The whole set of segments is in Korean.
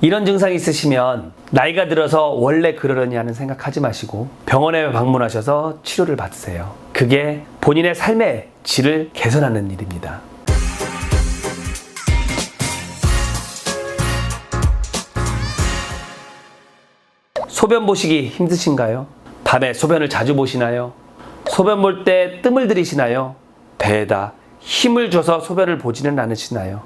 이런 증상이 있으시면 나이가 들어서 원래 그러려니 하는 생각하지 마시고 병원에 방문하셔서 치료를 받으세요. 그게 본인의 삶의 질을 개선하는 일입니다. 소변 보시기 힘드신가요? 밤에 소변을 자주 보시나요? 소변 볼 때 뜸을 들이시나요? 배에다 힘을 줘서 소변을 보지는 않으시나요?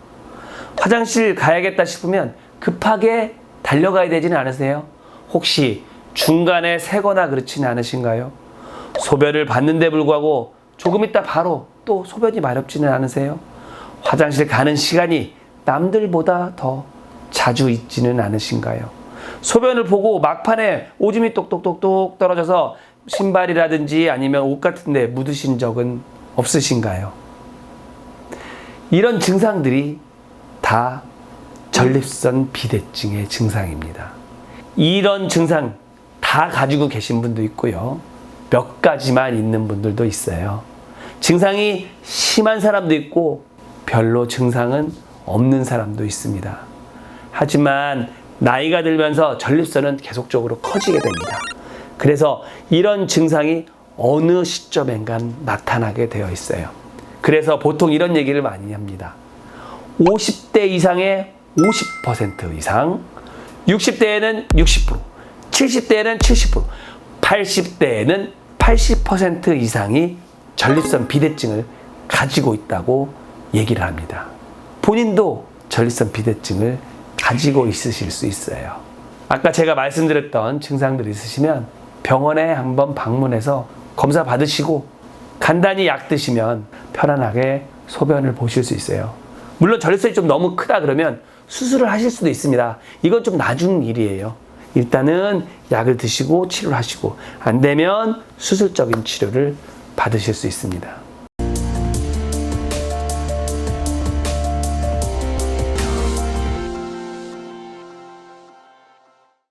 화장실 가야겠다 싶으면 급하게 달려가야 되지는 않으세요? 혹시 중간에 새거나 그렇지는 않으신가요? 소변을 봤는데 불구하고 조금 있다 바로 또 소변이 마렵지는 않으세요? 화장실 가는 시간이 남들보다 더 자주 있지는 않으신가요? 소변을 보고 막판에 오줌이 똑똑똑똑 떨어져서 신발이라든지 아니면 옷 같은데 묻으신 적은 없으신가요? 이런 증상들이 다 전립선 비대증의 증상입니다. 이런 증상 다 가지고 계신 분도 있고요. 몇 가지만 있는 분들도 있어요. 증상이 심한 사람도 있고 별로 증상은 없는 사람도 있습니다. 하지만 나이가 들면서 전립선은 계속적으로 커지게 됩니다. 그래서 이런 증상이 어느 시점엔간 나타나게 되어 있어요. 그래서 보통 이런 얘기를 많이 합니다. 50대 이상의 50% 이상, 60대에는 60%, 70대에는 70%, 80대에는 80% 이상이 전립선 비대증을 가지고 있다고 얘기를 합니다. 본인도 전립선 비대증을 가지고 있으실 수 있어요. 아까 제가 말씀드렸던 증상들이 있으시면 병원에 한번 방문해서 검사 받으시고 간단히 약 드시면 편안하게 소변을 보실 수 있어요. 물론 전립선이 좀 너무 크다 그러면 수술을 하실 수도 있습니다. 이건 좀 나중 일이에요. 일단은 약을 드시고 치료를 하시고 안 되면 수술적인 치료를 받으실 수 있습니다.